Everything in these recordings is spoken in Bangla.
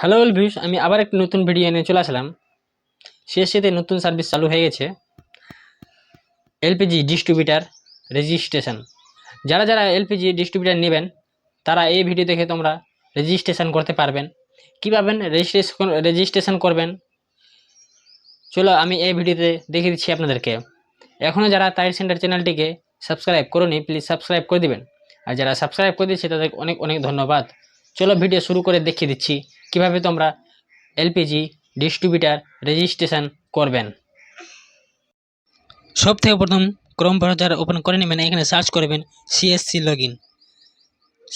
হ্যালো ভিউস আমি আবার একটি নতুন ভিডিও এনে চলে আসলাম। সিএসসিতে নতুন সার্ভিস চালু হয়ে গেছে। LPG distributor registration. যারা যারা এলপিজি ডিস্ট্রিবিউটার নেবেন, তারা এই ভিডিও দেখে তোমরা রেজিস্ট্রেশন করতে পারবেন। কীভাবে রেজিস্ট্রেশন রেজিস্ট্রেশন করবেন? চলো আমি এই ভিডিওতে দেখিয়ে দিচ্ছি আপনাদেরকে। এখনও যারা তাইর সেন্টার চ্যানেলটিকে সাবস্ক্রাইব করুনি, প্লিজ সাবস্ক্রাইব করে দিবেন। আর যারা সাবস্ক্রাইব করে দিয়েছে, তাদের অনেক অনেক ধন্যবাদ। চলো ভিডিও শুরু করে দেখিয়ে দিচ্ছি। কীভাবে তোমরা এলপিজি ডিস্ট্রিবিউটার রেজিস্ট্রেশন করবেন? সব থেকে প্রথম ক্রোম ব্রাউজার ওপেন করে নেবেন, এখানে সার্চ করবেন সিএসসি লগ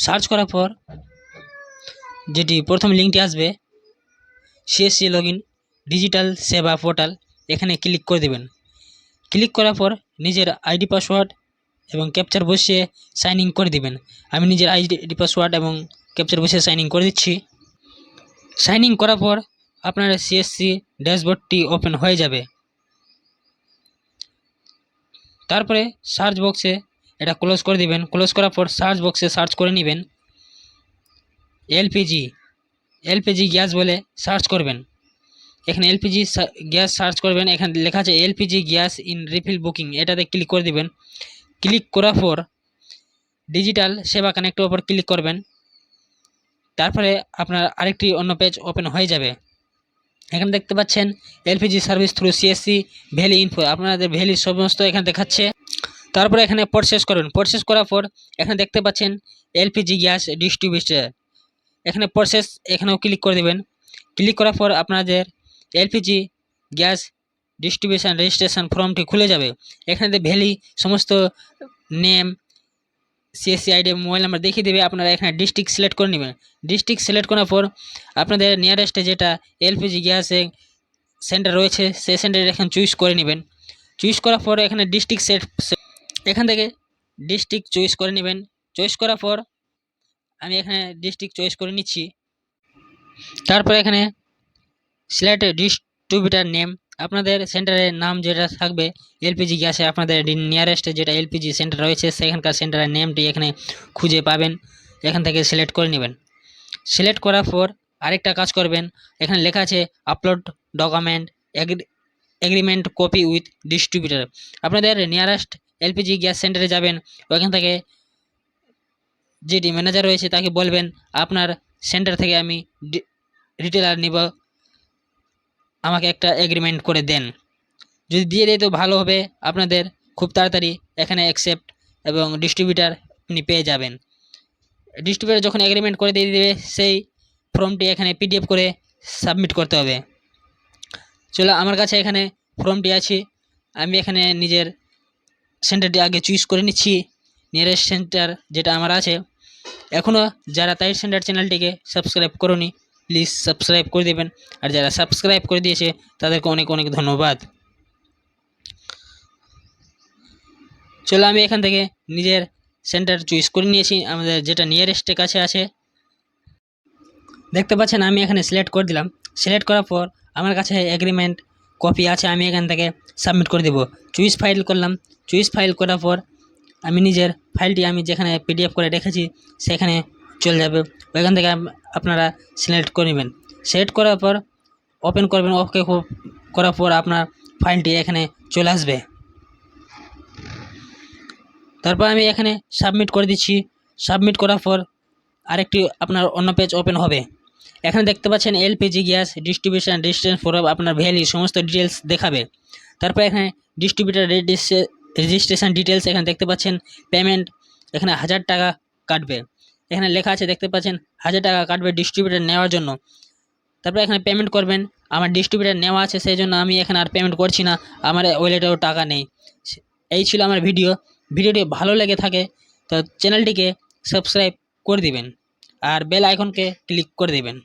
সার্চ করার পর যেটি প্রথম লিঙ্কটি আসবে, CSC log digital Seva portal, এখানে ক্লিক করে দেবেন। ক্লিক করার পর নিজের আইডি পাসওয়ার্ড এবং ক্যাপচার বসিয়ে সাইন ইন করে দিবেন। আমি নিজের আইডি পাসওয়ার্ড এবং ক্যাপচার বসিয়ে সাইন ইন করে দিচ্ছি। সাইন ইন করার পর আপনার সিএসসি ড্যাশবোর্ডটি ওপেন হয়ে যাবে। তারপরে সার্চ বক্সে এটা ক্লোজ করে দিবেন। ক্লোজ করার পর সার্চ বক্সে সার্চ করে নেবেন। এলপিজি এলপিজি গ্যাস বলে সার্চ করবেন। এখানে এলপিজি গ্যাস সার্চ করবেন। এখানে লেখা আছে LPG gas in refill booking এটাতে ক্লিক করে দিবেন। ক্লিক করার পর ডিজিটাল সেবা কানেক্টের ওপর ক্লিক করবেন। তারপরে আপনার আরেকটি অন্য পেজ ওপেন হয়ে যাবে। এখানে দেখতে পাচ্ছেন LPG service through CSC VLE info আপনাদের ভ্যালি সমস্ত এখানে দেখাচ্ছে। তারপরে এখানে প্রসেস করবেন প্রসেস করার পর এখানে দেখতে পাচ্ছেন এলপিজি গ্যাস ডিস্ট্রিবিউটার এখানে প্রসেস এখানেও ক্লিক করে দেবেন। ক্লিক করার পর আপনাদের এলপিজি গ্যাস ডিস্ট্রিবিউশন রেজিস্ট্রেশন ফর্মটি খুলে যাবে। এখানে ভ্যালি সমস্ত name CSC ID mobile number দেখিয়ে দেবে, আপনারা এখানে ডিস্ট্রিক্ট সিলেক্ট করে নেবেন। ডিস্ট্রিক্ট সিলেক্ট করার পর আপনাদের নিয়ারেস্টে যেটা এলপিজি গ্যাসে সেন্টার রয়েছে, সেই সেন্টারে এখানে চুজ করে নেবেন। চুজ করার পর এখানে ডিস্ট্রিক্ট সেট এখান থেকে ডিস্ট্রিক্ট চয়েস করে নেবেন। চয়েস করার পর আমি এখানে ডিস্ট্রিক্ট চয়েস করে নিচ্ছি। তারপর এখানে সিলেক্ট ডিস্ট্রিবিউটার নেম আপনাদের সেন্টারের নাম যেটা থাকবে এলপিজি গ্যাসে আপনাদের নিয়ারেস্টে যেটা এলপিজি সেন্টার রয়েছে, সেখানকার সেন্টারের নেমটি এখানে খুঁজে পাবেন। এখান থেকে সিলেক্ট করে নেবেন। সিলেক্ট করার পর আরেকটা কাজ করবেন। এখানে লেখা আছে upload document agreement copy with distributor আপনাদের নিয়ারেস্ট এলপিজি গ্যাস সেন্টারে যাবেন। ওখান থেকে যেটি ম্যানেজার রয়েছে তাকে বলবেন, আপনার সেন্টার থেকে আমি রিটেলার নিব। আমাকে একটা এগ্রিমেন্ট করে দেন। যদি দিয়ে দেয় তো ভালো হবে। আপনাদের খুব তাড়াতাড়ি এখানে অ্যাকসেপ্ট এবং ডিস্ট্রিবিউটার আপনি পেয়ে যাবেন। ডিস্ট্রিবিউটার যখন এগ্রিমেন্ট করে দিয়ে দেবে, সেই ফর্মটি এখানে পিডিএফ করে সাবমিট করতে হবে। চলো, আমার কাছে এখানে ফর্মটি আছে। আমি এখানে নিজের সেন্টারটি আগে চুজ করে নিচ্ছি। নিয়ারেস্ট সেন্টার যেটা আমার আছে। এখনও যারা তাই সেন্টার চ্যানেলটিকে সাবস্ক্রাইব করুনি প্লিজ সাবস্ক্রাইব করে দেবেন। আর যারা সাবস্ক্রাইব করে দিয়েছে, তাদেরকে অনেক অনেক ধন্যবাদ। চলো আমি এখান থেকে নিজের সেন্টার চুজ করে নিয়েছি। আমাদের যেটা নিয়ারেস্টের কাছে আছে। দেখতে পাচ্ছেন, আমি এখানে সিলেক্ট করে দিলাম। সিলেক্ট করার পর আমার কাছে এগ্রিমেন্ট কপি আছে, আমি এখান থেকে সাবমিট করে দেবো। চুইস ফাইল করলাম। চুইস ফাইল করার পর আমি নিজের ফাইলটি আমি যেখানে পিডিএফ করে রেখেছি, সেখানে চলে যাবে। ওইখান থেকে আপনারা সিলেক্ট করে নেবেন। সিলেক্ট করার পর ওপেন করবেন। ওকে করার পর আপনার ফাইলটি এখানে চলে আসবে। তারপর আমি এখানে সাবমিট করে দিচ্ছি। সাবমিট করার পর আরেকটি আপনার অন্য পেজ ওপেন হবে। এখানে দেখতে পাচ্ছেন LPG gas distribution distance for আপনার ভ্যালি সমস্ত ডিটেলস দেখাবে। তারপর এখানে ডিস্ট্রিবিউটার রেজিস্ট্রেশন ডিটেলস এখানে দেখতে পাচ্ছেন পেমেন্ট এখানে হাজার টাকা কাটবে। এখানে লেখা আছে, দেখতে পাচ্ছেন, হাজার টাকা কাটবে ডিস্ট্রিবিউটার নেওয়ার জন্য। তারপরে এখানে পেমেন্ট করবেন, আমার ডিস্ট্রিবিউটার নেওয়া আছে, সেই জন্য আমি এখানে আর পেমেন্ট করছি না, আমার ওয়ালেটেও টাকা নেই। এই ছিল আমার ভিডিও ভিডিওটি ভালো লেগে থাকে, তো চ্যানেলটিকে সাবস্ক্রাইব করে দিবেন, আর বেল আইকনকে ক্লিক করে দেবেন।